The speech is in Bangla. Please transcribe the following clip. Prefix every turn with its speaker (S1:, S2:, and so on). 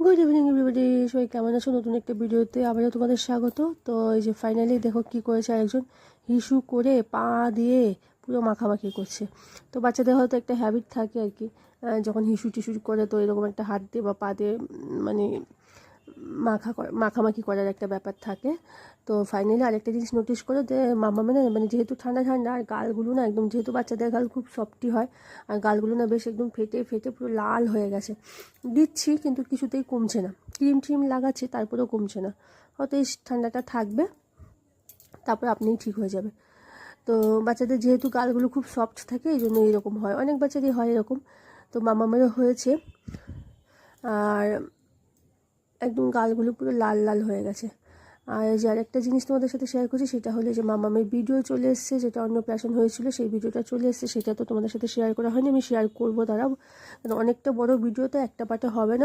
S1: গুড ইভিনিং এভরিবডি সবাই কেমন আছো? নতুন একটা ভিডিওতে আবারও তোমাদের স্বাগত। তো এই যে ফাইনালি দেখো কি করেছে আরেকজন হিসু করে পা দিয়ে পুরো মাখামাখি করছে। তো বাচ্চাদের হয়তো একটা হ্যাবিট থাকে আর কি যখন হিসু টিসু করে তো এরকম একটা হাত দিয়ে বা পা দিয়ে মানে মাখা মাখামাখি করার একটা ব্যাপার থাকে। তো ফাইনালি আরেকটা জিনিস নোটিস করো যে মামা মানে মানে যেহেতু ঠান্ডা ঠান্ডা, আর গালগুলো না একদম, যেহেতু বাচ্চাদের গাল খুব সফটি হয়, আর গালগুলো না বেশ একদম ফেটে ফেটে পুরো লাল হয়ে গেছে। দিচ্ছি, কিন্তু কিছুতেই কমছে না। ক্রিম ট্রিম লাগাচ্ছি, তারপরেও কমছে না। হয়তো এই ঠান্ডাটা থাকবে, তারপর আপনিই ঠিক হয়ে যাবে। তো বাচ্চাদের যেহেতু গালগুলো খুব সফট থাকে, এই জন্য এরকম হয়। অনেক বাচ্চারই হয় এরকম। তো মামামেরও হয়েছে। আর একদম গালগুলো পুরো লাল লাল হয়ে গেছে। আর যে আরেকটা জিনিস তোমাদের সাথে শেয়ার করছি, সেটা হলো যে মামামের ভিডিও চলে এসছে, যেটা অন্য প্যাশন হয়েছিল, সেই ভিডিওটা চলে এসছে, সেটা তো তোমাদের সাথে শেয়ার করা হয়নি, আমি শেয়ার করব তারা অনেকটা বড় ভিডিও তো একটা পার্টে হবে না।